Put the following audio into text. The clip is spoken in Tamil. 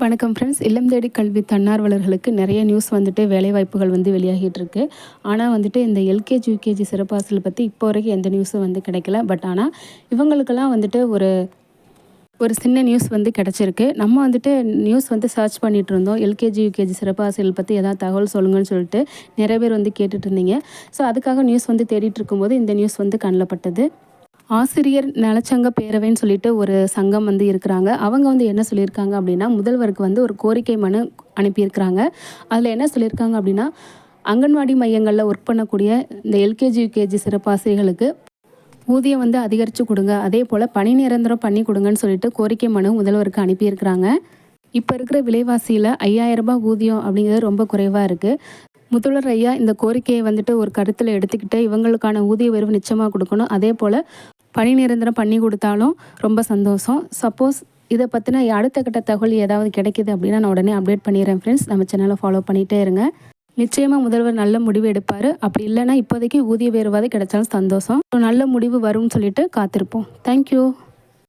வணக்கம் ஃப்ரெண்ட்ஸ் இல்லம் தேடி கல்வி தன்னார்வலர்களுக்கு நிறைய நியூஸ் வந்துட்டு வேலைவாய்ப்புகள் வந்து வெளியாகிட்டு இருக்கு ஆனால் வந்துட்டு இந்த எல்கேஜி யூகேஜி சிறப்பாசல் பற்றி இப்போ வரைக்கும் எந்த நியூஸும் வந்து கிடைக்கல. பட் ஆனால் இவங்களுக்கெல்லாம் வந்துட்டு ஒரு ஒரு சின்ன நியூஸ் வந்து கிடச்சிருக்கு. நம்ம வந்துட்டு நியூஸ் வந்து சர்ச் பண்ணிகிட்டு இருந்தோம். எல்கேஜி யூகேஜி சிறப்பாசிரியல் பற்றி ஏதாவது தகவல் சொல்லுங்கன்னு சொல்லிட்டு நிறைய பேர் வந்து கேட்டுட்டு இருந்தீங்க. ஸோ அதுக்காக நியூஸ் வந்து தேடிட்டு இருக்கும்போது இந்த நியூஸ் வந்து கண்ணில் பட்டது. ஆசிரியர் நலச்சங்க பேரவைன்னு சொல்லிட்டு ஒரு சங்கம் வந்து இருக்கிறாங்க. அவங்க வந்து என்ன சொல்லியிருக்காங்க அப்படின்னா முதல்வருக்கு வந்து ஒரு கோரிக்கை மனு அனுப்பியிருக்கிறாங்க. அதில் என்ன சொல்லியிருக்காங்க அப்படின்னா அங்கன்வாடி மையங்களில் ஒர்க் பண்ணக்கூடிய இந்த எல்கேஜி யூகேஜி சிறப்பாசிரியர்களுக்கு ஊதியம் வந்து அதிகரித்து கொடுங்க. அதே போல் பணி நிரந்தரம் பண்ணி கொடுங்கன்னு சொல்லிட்டு கோரிக்கை மனு முதல்வருக்கு அனுப்பியிருக்கிறாங்க. இப்போ இருக்கிற விலைவாசியில் ஐயாயிரம் ரூபாய் ஊதியம் அப்படிங்கிறது ரொம்ப குறைவாக இருக்குது முதல்வர் ஐயா இந்த கோரிக்கையை வந்துட்டு ஒரு கருத்தில் எடுத்துக்கிட்டு இவங்களுக்கான ஊதிய உயர்வு நிச்சயமாக கொடுக்கணும். அதே போல் பணி நிரந்தரம் பண்ணி கொடுத்தாலும் ரொம்ப சந்தோஷம். சப்போஸ் இதை பற்றின அடுத்த கட்ட தகவல் ஏதாவது கிடைக்கிது அப்படின்னா நான் உடனே அப்டேட் பண்ணிடுறேன் ஃப்ரெண்ட்ஸ் நம்ம சேனலை ஃபாலோ பண்ணிகிட்டே இருங்க. நிச்சயமாக முதல்வர் நல்ல முடிவு எடுப்பார். அப்படி இல்லைன்னா இப்போதைக்கு ஊதிய வேறுவாதை கிடைச்சாலும் சந்தோஷம். நல்ல முடிவு வரும்னு சொல்லிட்டு காத்திருப்போம். தேங்க்யூ